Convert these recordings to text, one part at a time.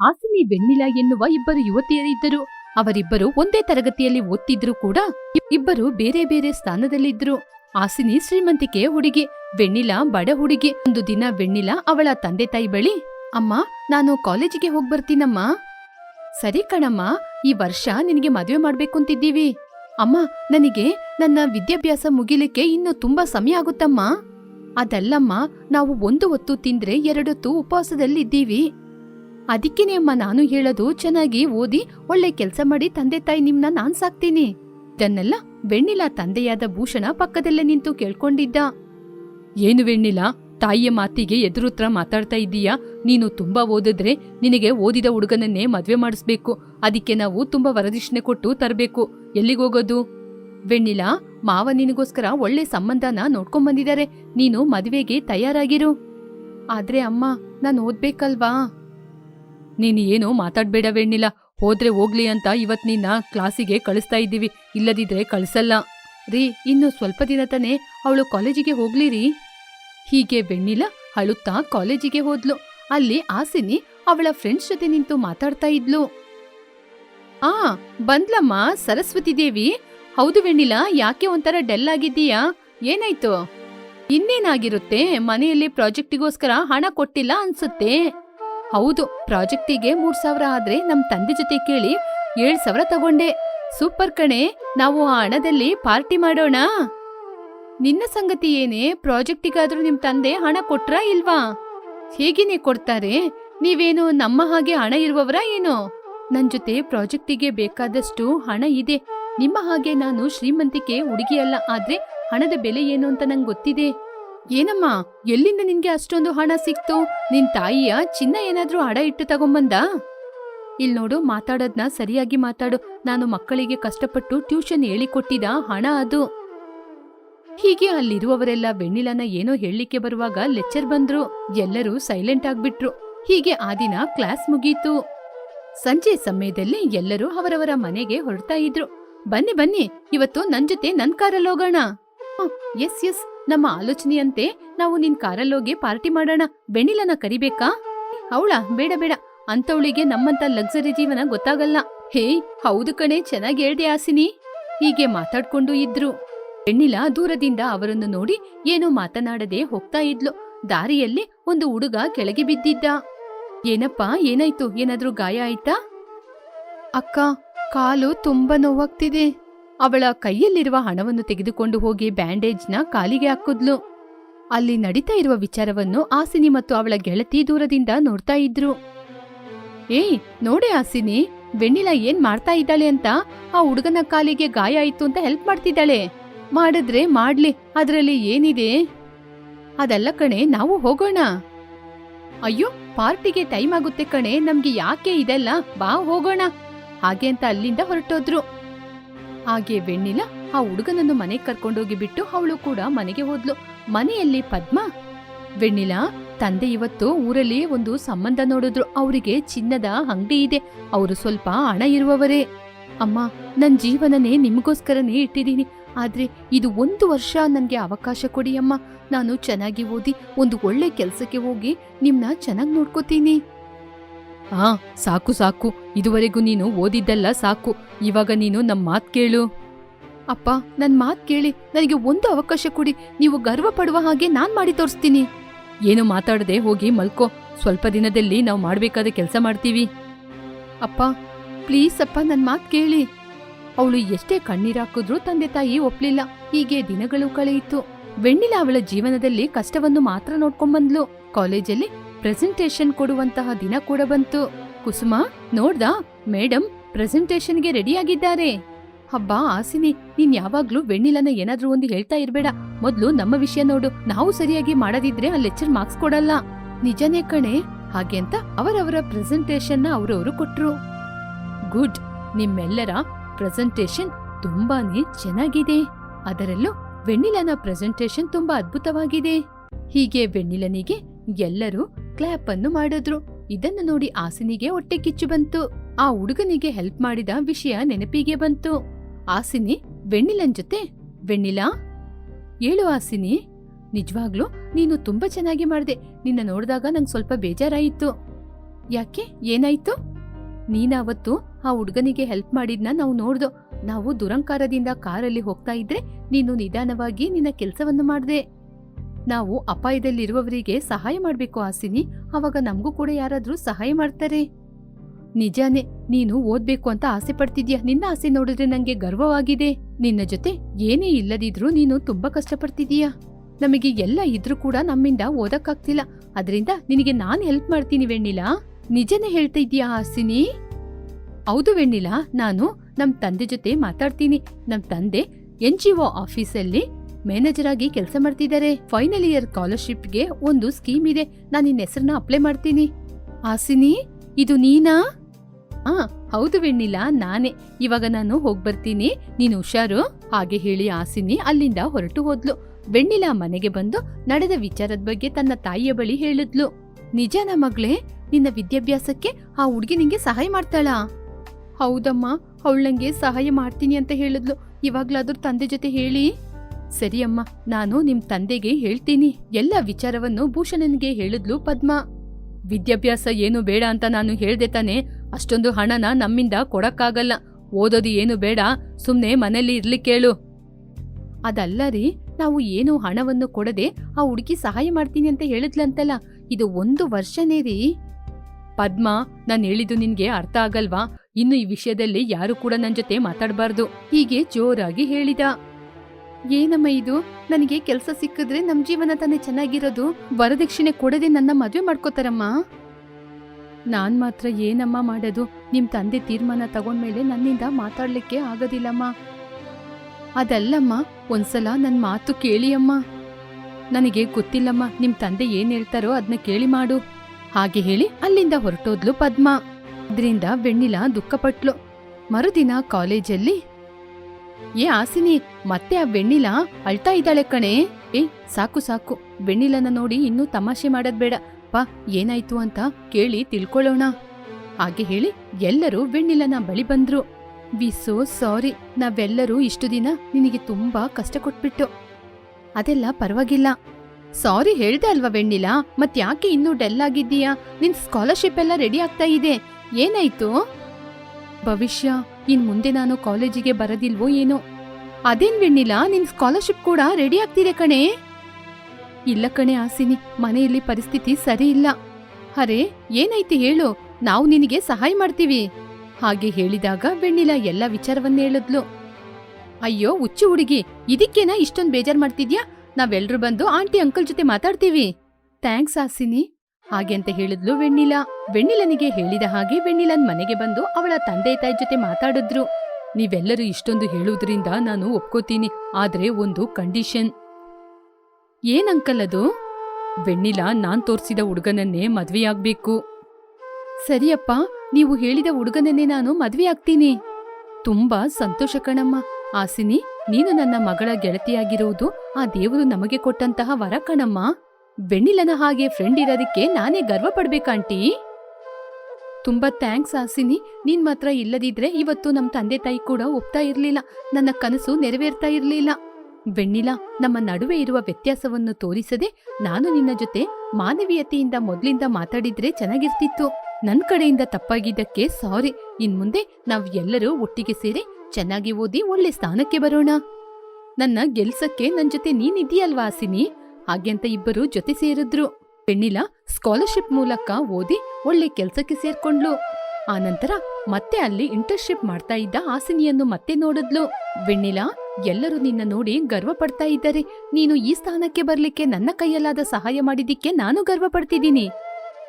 ಆಸಿನಿ ವೆಣ್ಣಿಲಾ ಎನ್ನುವ ಇಬ್ಬರು ಯುವತಿಯರಿದ್ದರು. ಅವರಿಬ್ಬರು ಒಂದೇ ತರಗತಿಯಲ್ಲಿ ಓದ್ತಿದ್ರು ಕೂಡ ಇಬ್ಬರು ಬೇರೆ ಬೇರೆ ಸ್ಥಾನದಲ್ಲಿದ್ರು ಆಸಿನಿ ಶ್ರೀಮಂತಿಕೆಯ ಹುಡುಗಿ ವೆಣ್ಣಿಲಾ ಬಡ ಹುಡುಗಿ. ಒಂದು ದಿನ ವೆಣ್ಣಿಲಾ ಅವಳ ತಂದೆ ತಾಯಿ ಬಳಿ, ಅಮ್ಮ, ನಾನು ಕಾಲೇಜಿಗೆ ಹೋಗ್ ಬರ್ತೀನಮ್ಮ. ಸರಿ ಕಣಮ್ಮ, ಈ ವರ್ಷ ನಿನಗೆ ಮದುವೆ ಮಾಡ್ಬೇಕು ಅಂತಿದ್ದೀವಿ. ಅಮ್ಮ, ನನಗೆ ನನ್ನ ವಿದ್ಯಾಭ್ಯಾಸ ಮುಗಿಲಿಕ್ಕೆ ಇನ್ನೂ ತುಂಬಾ ಸಮಯ ಆಗುತ್ತಮ್ಮ. ಅದಲ್ಲಮ್ಮ, ನಾವು ಒಂದು ಹೊತ್ತು ತಿಂದ್ರೆ ಎರಡೊತ್ತು ಉಪವಾಸದಲ್ಲಿದ್ದೀವಿ. ಅದಕ್ಕೇನೆ ಅಮ್ಮ ನಾನು ಹೇಳೋದು ಚೆನ್ನಾಗಿ ಓದಿ ಒಳ್ಳೆ ಕೆಲಸ ಮಾಡಿ ತಂದೆ ತಾಯಿ ನಿಮ್ನ ನಾನ್ ಸಾಕ್ತೀನಿ. ಇದನ್ನೆಲ್ಲ ವೆಣ್ಣಿಲ ತಂದೆಯಾದ ಭೂಷಣ ಪಕ್ಕದಲ್ಲೇ ನಿಂತು ಕೇಳ್ಕೊಂಡಿದ್ದ. ಏನು ವೆಣ್ಣಿಲ, ತಾಯಿಯ ಮಾತಿಗೆ ಎದುರುತ್ರ ಮಾತಾಡ್ತಾ ಇದ್ದೀಯಾ? ನೀನು ತುಂಬಾ ಓದಿದ್ರೆ ನಿನಗೆ ಓದಿದ ಹುಡುಗನನ್ನೇ ಮದ್ವೆ ಮಾಡಿಸ್ಬೇಕು. ಅದಕ್ಕೆ ನಾವು ತುಂಬಾ ವರದಕ್ಷಿಣೆ ಕೊಟ್ಟು ತರಬೇಕು. ಎಲ್ಲಿಗೋಗೋದು ವೆಣ್ಣಿಲ, ಮಾವ ನಿನಗೋಸ್ಕರ ಒಳ್ಳೆ ಸಂಬಂಧನ ನೋಡ್ಕೊಂಡ್ ಬಂದಿದ್ದಾರೆ. ನೀನು ಮದುವೆಗೆ ತಯಾರಾಗಿರು. ಆದ್ರೆ ಅಮ್ಮ, ನಾನು ಓದ್ಬೇಕಲ್ವಾ? ನೀನು ಏನು ಮಾತಾಡ್ಬೇಡ ವೇಣಿಲ್ಲ ಹೋದ್ರೆ ಹೋಗ್ಲಿ ಅಂತ ಇವತ್ ನಿನ್ನ ಕ್ಲಾಸಿಗೆ ಕಳಿಸ್ತಾ ಇದ್ದೀವಿ. ಇಲ್ಲದಿದ್ರೆ ಕಳಿಸಲ್ಲ. ರೀ, ಇನ್ನು ಸ್ವಲ್ಪ ದಿನ ತಾನೇ ಅವಳು ಕಾಲೇಜಿಗೆ ಹೋಗ್ಲಿ ರೀ. ಹೀಗೆ ಬೆಣ್ಣಿಲ ಅಳುತ್ತಾ ಕಾಲೇಜಿಗೆ ಹೋದ್ಲು. ಅಲ್ಲಿ ಆಸಿನಿ ಅವಳ ಫ್ರೆಂಡ್ಸ್ ಜೊತೆ ನಿಂತು ಮಾತಾಡ್ತಾ ಇದ್ಲು. ಆ, ಬಂದ್ಲಮ್ಮ ಸರಸ್ವತಿ ದೇವಿ. ಹೌದು ವೆಣ್ಣಿಲ, ಯಾಕೆ ಒಂಥರ ಡೆಲ್ ಆಗಿದ್ದೀಯಾ? ಏನಾಯ್ತು? ಇನ್ನೇನಾಗಿರುತ್ತೆ? ಮನೆಯಲ್ಲಿ ಪ್ರಾಜೆಕ್ಟಿಗೋಸ್ಕರ ಹಣ ಕೊಟ್ಟಿಲ್ಲ ಅನ್ಸುತ್ತೆ. ಹೌದು, ಪ್ರಾಜೆಕ್ಟಿಗೆ ಮೂರ್ ಸಾವಿರ ಆದ್ರೆ ನಮ್ ತಂದೆ ಜೊತೆ ಕೇಳಿ ಏಳ್ ಸಾವಿರ ತಗೊಂಡೆ. ಸೂಪರ್ ಕಣೆ, ನಾವು ಆ ಹಣದಲ್ಲಿ ಪಾರ್ಟಿ ಮಾಡೋಣ? ನಿನ್ನ ಸಂಗತಿ ಏನೇ, ಪ್ರಾಜೆಕ್ಟಿಗಾದ್ರೂ ನಿಮ್ ತಂದೆ ಹಣ ಕೊಟ್ರಾ ಇಲ್ವಾ? ಹೇಗೇನೆ ಕೊಡ್ತಾರೆ, ನೀವೇನು ನಮ್ಮ ಹಾಗೆ ಹಣ ಇರುವವರ ಏನು? ನನ್ ಜೊತೆ ಪ್ರಾಜೆಕ್ಟಿಗೆ ಬೇಕಾದಷ್ಟು ಹಣ ಇದೆ. ನಿಮ್ಮ ಹಾಗೆ ನಾನು ಶ್ರೀಮಂತಿಕೆ ಹುಡುಗಿಯಲ್ಲ ಆದ್ರೆ ಹಣದ ಬೆಲೆ ಏನು ಅಂತ ನಂಗೆ ಗೊತ್ತಿದೆ. ಏನಮ್ಮ, ಎಲ್ಲಿಂದ ನಿನ್ಗೆ ಅಷ್ಟೊಂದು ಹಣ ಸಿಕ್ತು? ನಿನ್ ತಾಯಿಯ ಚಿನ್ನ ಏನಾದ್ರೂ ಅಡ ಇಟ್ಟು ತಗೊಂಬಂದ? ಇಲ್ ನೋಡು, ಮಾತಾಡೋದ್ನ ಸರಿಯಾಗಿ ಮಾತಾಡು. ನಾನು ಮಕ್ಕಳಿಗೆ ಕಷ್ಟಪಟ್ಟು ಟ್ಯೂಷನ್ ಹೇಳಿಕೊಟ್ಟಿದ ಹಣ ಅದು. ಹೀಗೆ ಅಲ್ಲಿರುವವರೆಲ್ಲ ಬೆಣ್ಣಿಲನ ಏನೋ ಹೇಳಲಿಕ್ಕೆ ಬರುವಾಗ ಲೆಕ್ಚರ್ ಬಂದ್ರು. ಎಲ್ಲರೂ ಸೈಲೆಂಟ್ ಆಗ್ಬಿಟ್ರು. ಹೀಗೆ ಆ ದಿನ ಕ್ಲಾಸ್ ಮುಗೀತು. ಸಂಜೆ ಸಮಯದಲ್ಲಿ ಎಲ್ಲರೂ ಅವರವರ ಮನೆಗೆ ಹೊರಡ್ತಾ ಇದ್ರು. ಬನ್ನಿ ಬನ್ನಿ, ಇವತ್ತು ನನ್ ಜೊತೆ ನನ್ ಕಾರಲ್ಲಿ ಹೋಗೋಣ. ಎಸ್ ಎಸ್ ನಮ್ಮ ಆಲೋಚನೆಯಂತೆ ನಾವು ನಿನ್ ಕಾರಲ್ಲೋಗಿ ಪಾರ್ಟಿ ಮಾಡೋಣ. ಬೆಣಿಲನ ಕರಿಬೇಕಾ? ಅವಳ, ಬೇಡ ಬೇಡ. ಅಂತವಳಿಗೆ ನಮ್ಮಂತ ಲಕ್ಸರಿ ಜೀವನ ಗೊತ್ತಾಗಲ್ಲ. ಹೇ, ಹೌದು ಕಣೆ, ಚೆನ್ನಾಗಿ ಹೇಳ್ದೆ ಆಸಿನಿ ಹೀಗೆ ಮಾತಾಡ್ಕೊಂಡು ಇದ್ರು. ಬೆಣ್ಣಿಲ ದೂರದಿಂದ ಅವರನ್ನು ನೋಡಿ ಏನೋ ಮಾತನಾಡದೆ ಹೋಗ್ತಾ ಇದ್ಲು. ದಾರಿಯಲ್ಲಿ ಒಂದು ಹುಡುಗ ಕೆಳಗೆ ಬಿದ್ದಿದ್ದ. ಏನಪ್ಪ, ಏನಾಯ್ತು? ಏನಾದ್ರೂ ಗಾಯ ಆಯ್ತಾ? ಅಕ್ಕ, ಕಾಲು ತುಂಬಾ ನೋವಾಗ್ತಿದೆ. ಅವಳ ಕೈಯಲ್ಲಿರುವ ಹಣವನ್ನು ತೆಗೆದುಕೊಂಡು ಹೋಗಿ ಬ್ಯಾಂಡೇಜ್ನ ಕಾಲಿಗೆ ಹಾಕಿದ್ಲು. ಅಲ್ಲಿ ನಡೀತಾ ಇರುವ ವಿಚಾರವನ್ನು ಆಸಿನಿ ಮತ್ತು ಅವಳ ಗೆಳತಿ ದೂರದಿಂದ ನೋಡ್ತಾ ಇದ್ರು. ಏಯ್, ನೋಡೆ ಆಸಿನಿ ವೆಣ್ಣಿಲ ಏನ್ ಮಾಡ್ತಾ ಇದ್ದಾಳೆ ಅಂತ? ಆ ಹುಡುಗನ ಕಾಲಿಗೆ ಗಾಯ ಆಯ್ತು ಅಂತ ಹೆಲ್ಪ್ ಮಾಡ್ತಿದ್ದಾಳೆ. ಮಾಡಿದ್ರೆ ಮಾಡ್ಲಿ, ಅದ್ರಲ್ಲಿ ಏನಿದೆ? ಅದಲ್ಲ ಕಣೆ, ನಾವು ಹೋಗೋಣ. ಅಯ್ಯೋ, ಪಾರ್ಟಿಗೆ ಟೈಮ್ ಆಗುತ್ತೆ ಕಣೆ, ನಮ್ಗೆ ಯಾಕೆ ಇದೆಲ್ಲ? ಬಾ, ಹೋಗೋಣ. ಹಾಗೆ ಅಂತ ಅಲ್ಲಿಂದ ಹೊರಟೋದ್ರು. ಹಾಗೆ ವೆಣ್ಣಿಲ ಆ ಹುಡುಗನನ್ನು ಮನೆಗೆ ಕರ್ಕೊಂಡೋಗಿ ಬಿಟ್ಟು ಅವಳು ಕೂಡ ಮನೆಗೆ ಹೋದ್ಲು. ಮನೆಯಲ್ಲಿ ಪದ್ಮ, ವೆಣ್ಣಿಲ ತಂದೆ ಇವತ್ತು ಊರಲ್ಲಿ ಒಂದು ಸಂಬಂಧ ನೋಡಿದ್ರು. ಅವರಿಗೆ ಚಿನ್ನದ ಅಂಗಡಿ ಇದೆ. ಅವರು ಸ್ವಲ್ಪ ಹಣ ಇರುವವರೇ. ಅಮ್ಮ, ನನ್ ಜೀವನನೇ ನಿಮಗೋಸ್ಕರನೇ ಇಟ್ಟಿದ್ದೀನಿ. ಆದ್ರೆ ಇದು ಒಂದು ವರ್ಷ ನನಗೆ ಅವಕಾಶ ಕೊಡಿ ಅಮ್ಮ. ನಾನು ಚೆನ್ನಾಗಿ ಓದಿ ಒಂದು ಒಳ್ಳೆ ಕೆಲ್ಸಕ್ಕೆ ಹೋಗಿ ನಿಮ್ನ ಚೆನ್ನಾಗಿ ನೋಡ್ಕೋತೀನಿ. ಹಾ ಸಾಕು ಸಾಕು. ಇದುವರೆಗೂ ನೀನು ಓದಿದ್ದಲ್ಲ ಸಾಕು. ಇವಾಗ ನೀನು ನಮ್ಮ ಮಾತ್ ಕೇಳು. ಅಪ್ಪ, ನನ್ ಮಾತ್ ಕೇಳಿ. ನನಗೆ ಒಂದು ಅವಕಾಶ ಕೊಡಿ. ನೀವು ಗರ್ವ ಪಡುವ ಹಾಗೆ ನಾನ್ ಮಾಡಿ ತೋರಿಸ್ತೀನಿ. ಏನು ಮಾತಾಡದೆ ಹೋಗಿ ಮಲ್ಕೋ. ಸ್ವಲ್ಪ ದಿನದಲ್ಲಿ ನಾವು ಮಾಡ್ಬೇಕಾದ ಕೆಲಸ ಮಾಡ್ತೀವಿ. ಅಪ್ಪ, ಪ್ಲೀಸ್ ಅಪ್ಪ, ನನ್ ಮಾತ್ ಕೇಳಿ. ಅವಳು ಎಷ್ಟೇ ಕಣ್ಣೀರಾಕಿದ್ರೂ ತಂದೆ ತಾಯಿ ಒಪ್ಲಿಲ್ಲ. ಹೀಗೆ ದಿನಗಳು ಕಳೆಯಿತು. ವೆಣ್ಣಿಲ ಅವಳ ಜೀವನದಲ್ಲಿ ಕಷ್ಟವನ್ನು ಮಾತ್ರ ನೋಡ್ಕೊಂಡ್ಬಂದ್ಲು ಕಾಲೇಜಲ್ಲಿ ಪ್ರೆಸೆಂಟೇಶನ್ ಕೊಡುವಂತಹ ದಿನ ಕೂಡ ಬಂತು. ಕುಸುಮ, ನೋಡ್ದಾ? ಮೇಡಮ್ ಪ್ರೆಸೆಂಟೇಶನ್ಗೆ ರೆಡಿಯಾಗಿದ್ದಾರೆ ಹಬ್ಬ ಆಸಿನಿ, ನೀನ್ ಯಾವಾಗ್ಲೂ ವೆಣ್ಣಿಲನ ಏನಾದ್ರೂ ಒಂದು ಹೇಳ್ತಾ ಇರ್ಬೇಡ. ಮೊದ್ಲು ನಮ್ಮ ವಿಷಯ ನೋಡು. ನಾವು ಸರಿಯಾಗಿ ಮಾಡದಿದ್ರೆ ಆ ಲೆಕ್ಚರ್ ಮಾರ್ಕ್ಸ್ ಕೊಡಲ್ಲ. ನಿಜನೇ ಕಣೆ? ಹಾಗೆ ಅಂತ ಅವರವರ ಪ್ರೆಸೆಂಟೇಷನ್ನ ಅವರವರು ಕೊಟ್ರು. ಗುಡ್. ನಿಮ್ಮೆಲ್ಲರ ಪ್ರೆಸೆಂಟೇಷನ್ ತುಂಬಾನೇ ಚೆನ್ನಾಗಿದೆ. ಅದರಲ್ಲೂ ವೆಣ್ಣಿಲನ ಪ್ರೆಸೆಂಟೇಷನ್ ತುಂಬಾ ಅದ್ಭುತವಾಗಿದೆ. ಹೀಗೆ ವೆಣ್ಣಿಲನಿಗೆ ಎಲ್ಲರೂ ಕ್ಲಾಪ್ ಅನ್ನು ಮಾಡಿದ್ರು. ಇದನ್ನು ನೋಡಿ ಆಸಿನಿಗೆ ಹೊಟ್ಟೆ ಕಿಚ್ಚು ಬಂತು. ಆ ಹುಡುಗನಿಗೆ ಹೆಲ್ಪ್ ಮಾಡಿದ ವಿಷಯ ನೆನಪಿಗೆ ಬಂತು. ಆಸಿನಿ, ವೆಣ್ಣಿಲನ್ ಜೊತೆ? ವೆಣ್ಣಿಲಾ? ಹೇಳು ಆಸಿನಿ, ನಿಜವಾಗ್ಲೂ ನೀನು ತುಂಬಾ ಚೆನ್ನಾಗಿ ಮಾಡ್ದೆ. ನಿನ್ನ ನೋಡಿದಾಗ ನಂಗೆ ಸ್ವಲ್ಪ ಬೇಜಾರಾಯಿತು. ಯಾಕೆ? ಏನಾಯ್ತು? ನೀನಾವತ್ತು ಆ ಹುಡುಗನಿಗೆ ಹೆಲ್ಪ್ ಮಾಡಿದ್ನ ನಾವು ನೋಡ್ದೋ. ನಾವು ದುರಂಕಾರದಿಂದ ಕಾರಲ್ಲಿ ಹೋಗ್ತಾ ಇದ್ರೆ ನೀನು ನಿಧಾನವಾಗಿ ನಿನ್ನ ಕೆಲಸವನ್ನು ಮಾಡ್ದೆ. ನಾವು ಅಪಾಯದಲ್ಲಿರುವವರಿಗೆ ಸಹಾಯ ಮಾಡಬೇಕು ಆಸಿನಿ. ಅವಾಗ ನಮಗೂ ಕೂಡ ಯಾರಾದರೂ ಸಹಾಯ ಮಾಡ್ತಾರೆ. ನಿಜಾನೇ, ನೀನು ಓದ್ಬೇಕು ಅಂತ ಆಸೆ ಪಡ್ತಿದ್ಯಾ? ನಿನ್ನ ಆಸೆ ನೋಡಿದ್ರೆ ನಂಗೆ ಗರ್ವವಾಗಿದೆ. ನಿನ್ನ ಜೊತೆ ಏನೇ ಇಲ್ಲದಿದ್ರೂ ನೀನು ತುಂಬಾ ಕಷ್ಟಪಡ್ತಿದೀಯಾ ನಮಗೆ ಎಲ್ಲ ಇದ್ರೂ ಕೂಡ ನಮ್ಮಿಂದ ಓದಕ್ಕಾಗ್ತಿಲ್ಲ. ಅದರಿಂದ ನಿನಗೆ ನಾನು ಹೆಲ್ಪ್ ಮಾಡ್ತೀನಿ ವೆಣ್ಣಿಲಾ. ನಿಜನೇ ಹೇಳ್ತಾ ಇದೀಯಾ ಹಾಸಿನಿ ಹೌದು ವೆಣ್ಣಿಲಾ, ನಾನು ನಮ್ ತಂದೆ ಜೊತೆ ಮಾತಾಡ್ತೀನಿ. ನಮ್ ತಂದೆ ಎನ್ ಜಿ ಒ ಆಫೀಸಲ್ಲಿ ಮ್ಯಾನೇಜರ್ ಆಗಿ ಕೆಲಸ ಮಾಡ್ತಿದ್ದಾರೆ. ಫೈನಲ್ ಇಯರ್ ಸ್ಕಾಲರ್ಶಿಪ್ಗೆ ಒಂದು ಸ್ಕೀಮ್ ಇದೆ. ನಾನು ನಿನ್ನ ಹೆಸರನ್ನ ಅಪ್ಲೈ ಮಾಡ್ತೀನಿ. ಆಸಿನಿ ಇದು ನೀನಾ? ಆ, ಹೌದು ವೆಣ್ಣಿಲ್ಲ ನಾನೇ. ಇವಾಗ ನಾನು ಹೋಗ್ಬರ್ತೀನಿ ನೀನು ಹುಷಾರು? ಹಾಗೆ ಹೇಳಿ ಆಸಿನಿ ಅಲ್ಲಿಂದ ಹೊರಟು ಹೋದ್ಲು. ವೆಣ್ಣಿಲ ಮನೆಗೆ ಬಂದು ನಡೆದ ವಿಚಾರದ ಬಗ್ಗೆ ತನ್ನ ತಾಯಿಯ ಬಳಿ ಹೇಳಿದ್ಲು. ನಿಜನ ಮಗಳೇ, ನಿನ್ನ ವಿದ್ಯಾಭ್ಯಾಸಕ್ಕೆ ಆ ಹುಡುಗಿ ನಿಂಗೆ ಸಹಾಯ ಮಾಡ್ತಾಳ? ಹೌದಮ್ಮ, ಅವಳು ನಂಗೆ ಸಹಾಯ ಮಾಡ್ತೀನಿ ಅಂತ ಹೇಳಿದ್ಲು. ಇವಾಗ್ಲಾದ್ರೂ ತಂದೆ ಜೊತೆ ಹೇಳಿ. ಸರಿ ಅಮ್ಮ ನಾನು ನಿಮ್ ತಂದೆಗೆ ಹೇಳ್ತೀನಿ. ಎಲ್ಲ ವಿಚಾರವನ್ನು ಭೂಷಣನ್ಗೆ ಹೇಳಿದ್ಲು ಪದ್ಮ. ವಿದ್ಯಾಭ್ಯಾಸ ಏನು ಬೇಡ ಅಂತ ನಾನು ಹೇಳ್ದೆ ತಾನೆ. ಅಷ್ಟೊಂದು ಹಣನ ನಮ್ಮಿಂದ ಕೊಡಕ್ಕಾಗಲ್ಲ. ಓದೋದು ಏನು ಬೇಡ. ಸುಮ್ನೆ ಮನೇಲಿ ಕೇಳು. ಅದಲ್ಲ ರೀ, ನಾವು ಏನು ಹಣವನ್ನು ಕೊಡದೆ ಆ ಹುಡುಗಿ ಸಹಾಯ ಮಾಡ್ತೀನಿ ಅಂತ ಹೇಳಿದ್ಲಂತಲ್ಲ. ಇದು ಒಂದು ವರ್ಷನೇ ರೀ. ಪದ್ಮ, ನಾನು ಹೇಳಿದ್ದು ನಿನ್ಗೆ ಅರ್ಥ ಆಗಲ್ವಾ? ಇನ್ನು ಈ ವಿಷಯದಲ್ಲಿ ಯಾರು ಕೂಡ ನನ್ನ ಜೊತೆ ಮಾತಾಡಬಾರ್ದು. ಹೀಗೆ ಜೋರಾಗಿ ಹೇಳಿದ. ಏನಮ್ಮ ಇದು? ನನಗೆ ಕೆಲಸ ಸಿಕ್ಕಿದ್ರೆ ನಮ್ ಜೀವನ ತಾನೇ ಚೆನ್ನಾಗಿರೋದು. ವರದಕ್ಷಿಣೆ ಕೊಡದೆ ನನ್ನ ಮದುವೆ ಮಾಡ್ಕೋತಾರಮ್ಮ. ನಾನ್ ಮಾತ್ರ ಏನಮ್ಮ ಮಾಡೋದು? ನಿಮ್ ತಂದೆ ತೀರ್ಮಾನ ತಗೊಂಡ್ಮೇಲೆ ನನ್ನಿಂದ ಮಾತಾಡ್ಲಿಕ್ಕೆ ಆಗೋದಿಲ್ಲಮ್ಮ. ಅದಲ್ಲಮ್ಮ, ಒಂದ್ಸಲ ನನ್ ಮಾತು ಕೇಳಿ ಅಮ್ಮ ನನಗೆ ಗೊತ್ತಿಲ್ಲಮ್ಮ, ನಿಮ್ ತಂದೆ ಏನ್ ಹೇಳ್ತಾರೋ ಅದನ್ನ ಕೇಳಿ ಮಾಡು. ಹಾಗೆ ಹೇಳಿ ಅಲ್ಲಿಂದ ಹೊರಟೋದ್ಲು ಪದ್ಮ. ಇದರಿಂದ ಬೆಣ್ಣಿಲ ದುಃಖಪಟ್ಲು. ಮರುದಿನ ಕಾಲೇಜಲ್ಲಿ ಏ ಆಸಿನಿ, ಮತ್ತೆ ಆ ಬೆಣ್ಣಿಲ ಅಳ್ತಾ ಇದ್ದಾಳೆ ಕಣೆ. ಏ, ಸಾಕು ಸಾಕು. ಬೆಣ್ಣಿಲನ ನೋಡಿ ಇನ್ನೂ ತಮಾಷೆ ಮಾಡೋದ್ ಬೇಡ. ಏನಾಯ್ತು ಅಂತ ಕೇಳಿ ತಿಳ್ಕೊಳ್ಳೋಣ. ಹಾಗೆ ಹೇಳಿ ಎಲ್ಲರೂ ಬೆಣ್ಣಿಲನ ಬಳಿ ಬಂದ್ರು. We so sorry. ನಾವೆಲ್ಲರೂ ಇಷ್ಟು ದಿನ ನಿನಗೆ ತುಂಬಾ ಕಷ್ಟ ಕೊಟ್ಬಿಟ್ಟು. ಅದೆಲ್ಲ ಪರವಾಗಿಲ್ಲ. ಸಾರಿ ಹೇಳ್ದೆ ಅಲ್ವಾ ಬೆಣ್ಣಿಲ ಮತ್ಯಾಕೆ ಇನ್ನೂ ಡೆಲ್ ಆಗಿದ್ದೀಯಾ? ನಿನ್ ಸ್ಕಾಲರ್ಶಿಪ್ ಎಲ್ಲ ರೆಡಿ ಆಗ್ತಾ ಇದೆ. ಏನಾಯ್ತು? ಭವಿಷ್ಯ. ಇನ್ ಮುಂದೆ ನಾನು ಕಾಲೇಜಿಗೆ ಬರದಿಲ್ವೋ ಏನೋ? ಅದೇನ್ ಬೆಣ್ಣಿಲ ನಿನ್ ಸ್ಕಾಲರ್ಶಿಪ್ ಕೂಡ ರೆಡಿ ಆಗ್ತಿದೆ ಕಣೆ? ಇಲ್ಲ ಕಣೆ ಆಸಿನಿ, ಮನೆಯಲ್ಲಿ ಪರಿಸ್ಥಿತಿ ಸರಿ ಇಲ್ಲ. ಅರೆ, ಏನಾಯ್ತು ಹೇಳು, ನಾವು ನಿನಗೆ ಸಹಾಯ ಮಾಡ್ತೀವಿ. ಹಾಗೆ ಹೇಳಿದಾಗ ಬೆಣ್ಣಿಲ ಎಲ್ಲ ವಿಚಾರವನ್ನ ಹೇಳಿದ್ಲು. ಅಯ್ಯೋ, ಹುಚ್ಚು ಹುಡುಗಿ, ಇದಕ್ಕೇನಾ ಇಷ್ಟೊಂದು ಬೇಜಾರ್ ಮಾಡ್ತಿದ್ಯಾ? ನಾವೆಲ್ರೂ ಬಂದು ಆಂಟಿ, ಅಂಕಲ್ ಜೊತೆ ಮಾತಾಡ್ತೀವಿ. ಥ್ಯಾಂಕ್ಸ್ ಆಸಿನಿ. ಹಾಗೆ ಅಂತ ಹೇಳಿದ್ಲು ವೆಣ್ಣಿಲ. ವೆಣ್ಣಿಲನಿಗೆ ಹೇಳಿದ ಹಾಗೆ ವೆಣ್ಣಿಲನ್ ಮನೆಗೆ ಬಂದು ಅವಳ ತಂದೆ ತಾಯಿ ಜೊತೆ ಮಾತಾಡಿದ್ರು. ನೀವೆಲ್ಲರೂ ಇಷ್ಟೊಂದು ಹೇಳುವುದರಿಂದ ನಾನು ಒಪ್ಕೋತೀನಿ, ಆದ್ರೆ ಒಂದು ಕಂಡೀಷನ್. ಏನ್ ಅಂಕಲ್ ಅದು? ವೆಣ್ಣಿಲ, ನಾನ್ ತೋರ್ಸಿದ ಹುಡುಗನನ್ನೇ ಮದ್ವೆಯಾಗ್ಬೇಕು. ಸರಿಯಪ್ಪ, ನೀವು ಹೇಳಿದ ಹುಡುಗನನ್ನೇ ನಾನು ಮದ್ವೆ ಆಗ್ತೀನಿ ತುಂಬಾ ಸಂತೋಷ ಕಣಮ್ಮ. ಆಸಿನಿ, ನೀನು ನನ್ನ ಮಗಳ ಗೆಳತಿಯಾಗಿರುವುದು ಆ ದೇವರು ನಮಗೆ ಕೊಟ್ಟಂತಹ ವರ ಕಣಮ್ಮ. ಬೆಣ್ಣಿಲನ ಹಾಗೆ ಫ್ರೆಂಡ್ ಇರೋದಕ್ಕೆ ನಾನೇ ಗರ್ವ ಪಡ್ಬೇಕಂಟಿ ತುಂಬಾ ಥ್ಯಾಂಕ್ಸ್ ಆಸಿನಿ ನೀನ್ ಮಾತ್ರ ಇಲ್ಲದಿದ್ರೆ ಇವತ್ತು ನಮ್ ತಂದೆ ತಾಯಿ ಕೂಡ ಒಪ್ತಾ ಇರ್ಲಿಲ್ಲ. ನನ್ನ ಕನಸು ನೆರವೇರ್ತಾ ಇರ್ಲಿಲ್ಲ. ಬೆಣ್ಣಿಲ ನಮ್ಮ ನಡುವೆ ಇರುವ ವ್ಯತ್ಯಾಸವನ್ನು ತೋರಿಸದೆ ನಾನು ನಿನ್ನ ಜೊತೆ ಮಾನವೀಯತೆಯಿಂದ ಮೊದ್ಲಿಂದ ಮಾತಾಡಿದ್ರೆ ಚೆನ್ನಾಗಿರ್ತಿತ್ತು. ನನ್ ಕಡೆಯಿಂದ ತಪ್ಪಾಗಿದ್ದಕ್ಕೆ ಸಾರಿ ಇನ್ ಮುಂದೆ ನಾವ್ ಎಲ್ಲರೂ ಒಟ್ಟಿಗೆ ಸೇರಿ ಚೆನ್ನಾಗಿ ಓದಿ ಒಳ್ಳೆ ಸ್ಥಾನಕ್ಕೆ ಬರೋಣ. ನನ್ನ ಗೆಲ್ಸಕ್ಕೆ ನನ್ ಜೊತೆ ನೀನಿದೀಯಲ್ವಾ ಆಸಿನಿ ಹಾಗೆಂತ ಇಬ್ಬರು ಜೊತೆ ಸೇರಿದ್ರು. ಪೆಣ್ಣಿಲ ಸ್ಕಾಲರ್ಶಿಪ್ ಮೂಲಕ ಓದಿ ಒಳ್ಳೆ ಕೆಲ್ಸಕ್ಕೆ ಸೇರ್ಕೊಂಡ್ಲು. ನಂತರ ಮತ್ತೆ ಅಲ್ಲಿ ಇಂಟರ್ನ್ಶಿಪ್ ಮಾಡ್ತಾ ಇದ್ದ ಆಸಿನಿಯನ್ನು ಮತ್ತೆ ನೋಡಿದ್ಲು. ವೆಣ್ಣಿಲ, ಎಲ್ಲರೂ ನಿನ್ನ ನೋಡಿ ಗರ್ವ ಪಡ್ತಾ ಇದ್ದಾರೆ. ನೀನು ಈ ಸ್ಥಾನಕ್ಕೆ ಬರ್ಲಿಕ್ಕೆ ನನ್ನ ಕೈಯಲ್ಲಾದ ಸಹಾಯ ಮಾಡಿದಿಕ್ಕೆ ನಾನು ಗರ್ವ ಪಡ್ತಿದ್ದೀನಿ.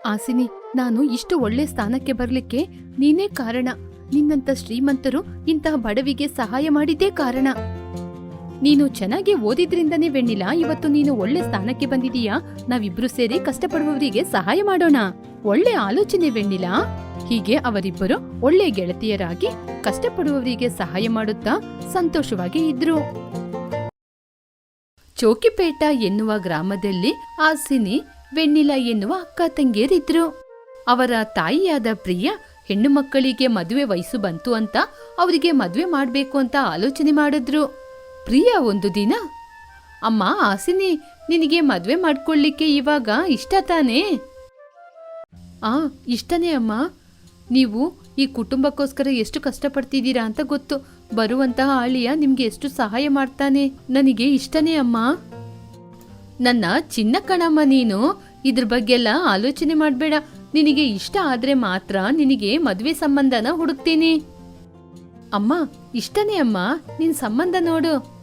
ಆಸಿನಿ ನಾನು ಇಷ್ಟು ಒಳ್ಳೆ ಸ್ಥಾನಕ್ಕೆ ಬರ್ಲಿಕ್ಕೆ ನೀನೇ ಕಾರಣ. ನಿನ್ನಂತ ಶ್ರೀಮಂತರು ಇಂತಹ ಬಡವಿಗೆ ಸಹಾಯ ಮಾಡಿದ್ದೇ ಕಾರಣ. ನೀನು ಚೆನ್ನಾಗಿ ಓದಿದ್ರಿಂದನೇ ವೆಣ್ಣಿಲ, ಇವತ್ತು ನೀನು ಒಳ್ಳೆ ಸ್ಥಾನಕ್ಕೆ ಬಂದಿದೀಯಾ? ನಾವಿಬ್ರು ಸೇರಿ ಕಷ್ಟಪಡುವವರಿಗೆ ಸಹಾಯ ಮಾಡೋಣ. ಒಳ್ಳೆ ಆಲೋಚನೆ ವೆಣ್ಣಿಲ. ಹೀಗೆ ಅವರಿಬ್ಬರು ಒಳ್ಳೆ ಗೆಳತಿಯರಾಗಿ ಕಷ್ಟಪಡುವವರಿಗೆ ಸಹಾಯ ಮಾಡುತ್ತಾ ಸಂತೋಷವಾಗಿ ಇದ್ರು. ಚೌಕಿಪೇಟ ಎನ್ನುವ ಗ್ರಾಮದಲ್ಲಿ ಆಸಿನಿ, ವೆಣ್ಣಿಲ ಎನ್ನುವ ಅಕ್ಕ ತಂಗಿಯರಿದ್ರು. ಅವರ ತಾಯಿಯಾದ ಪ್ರಿಯ ಹೆಣ್ಣು ಮಕ್ಕಳಿಗೆ ಮದುವೆ ವಯಸ್ಸು ಬಂತು ಅಂತ ಅವರಿಗೆ ಮದುವೆ ಮಾಡಬೇಕು ಅಂತ ಆಲೋಚನೆ ಮಾಡಿದ್ರು. ಪ್ರಿಯ ಒಂದು ದಿನ, ಅಮ್ಮ, ಆಸಿನಿ, ನಿನಗೆ ಮದುವೆ ಮಾಡ್ಕೊಳ್ಳಿಕ್ಕೆ ಇವಾಗ ಇಷ್ಟ ತಾನೇ? ಆ, ಇಷ್ಟನೇ ಅಮ್ಮ. ನೀವು ಈ ಕುಟುಂಬಕ್ಕೋಸ್ಕರ ಎಷ್ಟು ಕಷ್ಟಪಡ್ತಿದ್ದೀರಾ ಅಂತ ಗೊತ್ತು. ಬರುವಂತಹ ಅಳಿಯ ನಿಮ್ಗೆ ಎಷ್ಟು ಸಹಾಯ ಮಾಡ್ತಾನೆ? ನನಗೆ ಇಷ್ಟನೇ ಅಮ್ಮ. ನನ್ನ ಚಿನ್ನ ಕಣಮ್ಮ ನೀನು. ಇದ್ರ ಬಗ್ಗೆ ಎಲ್ಲ ಆಲೋಚನೆ ಮಾಡಬೇಡ. ನಿನಗೆ ಇಷ್ಟ ಆದ್ರೆ ಮಾತ್ರ ನಿನಗೆ ಮದುವೆ ಸಂಬಂಧನ ಹುಡುಕ್ತೀನಿ. ಅಮ್ಮ, ಇಷ್ಟನೇ ಅಮ್ಮ, ನಿನ್ ಸಂಬಂಧ ನೋಡು.